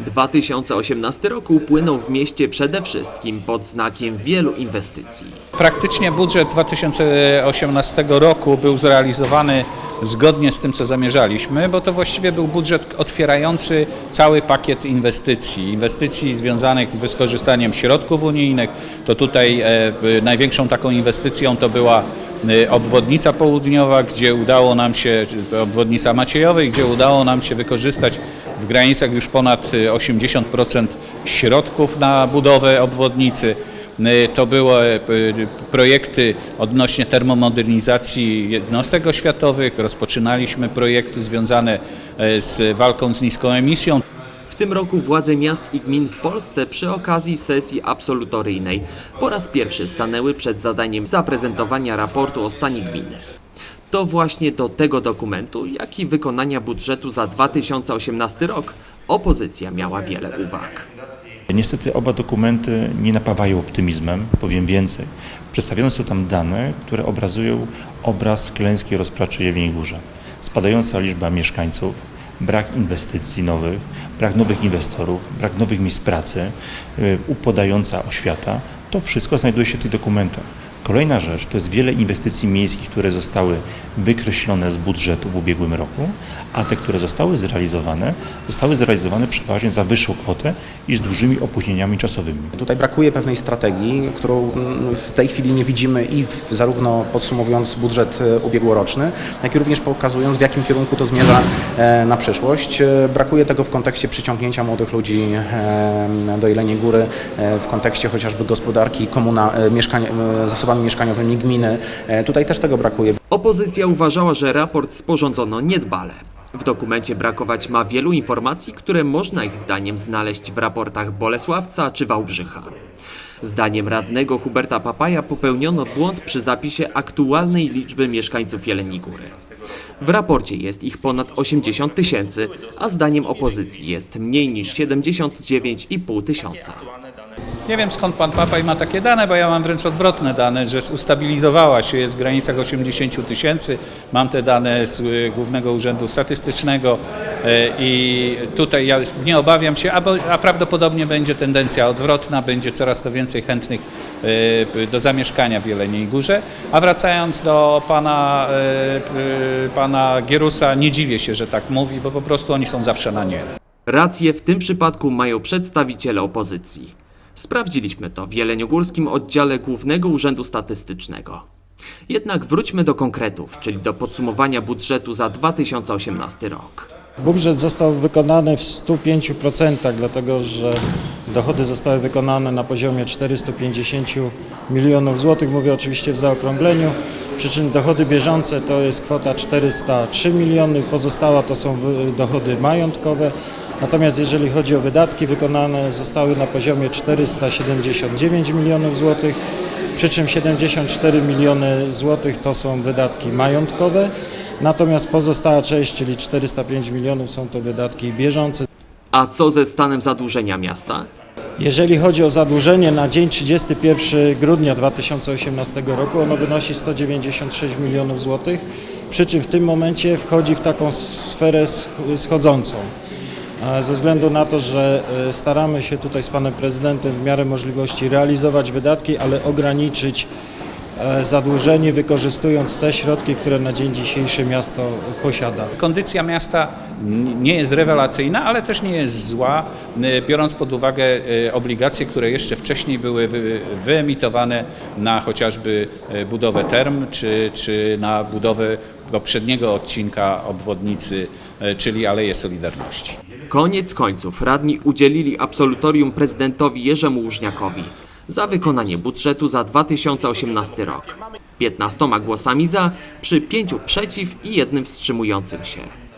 2018 rok upłynął w mieście przede wszystkim pod znakiem wielu inwestycji. Praktycznie budżet 2018 roku był zrealizowany zgodnie z tym, co zamierzaliśmy, bo to właściwie był budżet otwierający cały pakiet inwestycji. Inwestycji związanych z wykorzystaniem środków unijnych. To tutaj e, największą taką inwestycją to była obwodnica południowa, gdzie udało nam się, obwodnica Maciejowej, gdzie udało nam się wykorzystać w granicach już ponad e, 80% środków na budowę obwodnicy. Y, To były y, projekty odnośnie termomodernizacji jednostek oświatowych. Rozpoczynaliśmy projekty związane y, z walką z niską emisją. Tym roku władze miast i gmin w Polsce przy okazji sesji absolutoryjnej po raz pierwszy stanęły przed zadaniem zaprezentowania raportu o stanie gminy. To właśnie do tego dokumentu, jak i wykonania budżetu za 2018 rok, opozycja miała wiele uwag. Niestety oba dokumenty nie napawają optymizmem, powiem więcej. Przedstawione są tam dane, które obrazują obraz klęski rozpraczy Jeleniej Górze. Spadająca liczba mieszkańców, brak inwestycji nowych, brak nowych inwestorów, brak nowych miejsc pracy, y, upadająca oświata, to wszystko znajduje się w tych dokumentach. Kolejna rzecz to jest wiele inwestycji miejskich, które zostały wykreślone z budżetu w ubiegłym roku, a te, które zostały zrealizowane, zostały zrealizowane przeważnie za wyższą kwotę i z dużymi opóźnieniami czasowymi. Tutaj brakuje pewnej strategii, którą w tej chwili nie widzimy i w, zarówno podsumowując budżet e, ubiegłoroczny, jak i również pokazując w jakim kierunku to zmierza e, na przyszłość. E, Brakuje tego w kontekście przyciągnięcia młodych ludzi do Jeleniej Góry, w kontekście chociażby gospodarki komuna, mieszkań, e, zasobami mieszkaniowymi gminy. E, Tutaj też tego brakuje. Opozycja uważała, że raport sporządzono niedbale. W dokumencie brakować ma wielu informacji, które można ich zdaniem znaleźć w raportach Bolesławca czy Wałbrzycha. Zdaniem radnego Huberta Papaja popełniono błąd przy zapisie aktualnej liczby mieszkańców Jeleni Góry. W raporcie jest ich ponad 80 tysięcy, a zdaniem opozycji jest mniej niż 79,5 tysiąca. Nie wiem skąd pan Papaj ma takie dane, bo ja mam wręcz odwrotne dane, że ustabilizowała się, jest w granicach 80 tysięcy. Mam te dane z y, Głównego Urzędu Statystycznego y, i tutaj ja nie obawiam się, a, prawdopodobnie będzie tendencja odwrotna, będzie coraz to więcej chętnych y, do zamieszkania w Jeleniej Górze. A wracając do pana, y, pana Gierusa, nie dziwię się, że tak mówi, bo po prostu oni są zawsze na nie. Rację w tym przypadku mają przedstawiciele opozycji. Sprawdziliśmy to w Jeleniogórskim oddziale Głównego Urzędu Statystycznego. Jednak wróćmy do konkretów, czyli do podsumowania budżetu za 2018 rok. Budżet został wykonany w 105%, dlatego że dochody zostały wykonane na poziomie 450 milionów złotych. Mówię oczywiście w zaokrągleniu. Przy czym dochody bieżące to jest kwota 403 miliony, pozostała to są dochody majątkowe. Natomiast jeżeli chodzi o wydatki, wykonane zostały na poziomie 479 milionów złotych, przy czym 74 miliony złotych to są wydatki majątkowe. Natomiast pozostała część, czyli 405 milionów są to wydatki bieżące. A co ze stanem zadłużenia miasta? Jeżeli chodzi o zadłużenie na dzień 31 grudnia 2018 roku, ono wynosi 196 milionów złotych, przy czym w tym momencie wchodzi w taką sferę sch- schodzącą. A Ze względu na to, że e, staramy się tutaj z panem prezydentem w miarę możliwości realizować wydatki, ale ograniczyć e, zadłużenie, wykorzystując te środki, które na dzień dzisiejszy miasto posiada. Kondycja miasta nie jest rewelacyjna, ale też nie jest zła, y, biorąc pod uwagę y, obligacje, które jeszcze wcześniej były wy- wyemitowane na chociażby budowę term, czy, czy na budowę poprzedniego odcinka obwodnicy, czyli Aleje Solidarności. Koniec końców radni udzielili absolutorium prezydentowi Jerzemu Łużniakowi za wykonanie budżetu za 2018 rok. 15 głosami za, przy 5 przeciw i jednym wstrzymującym się.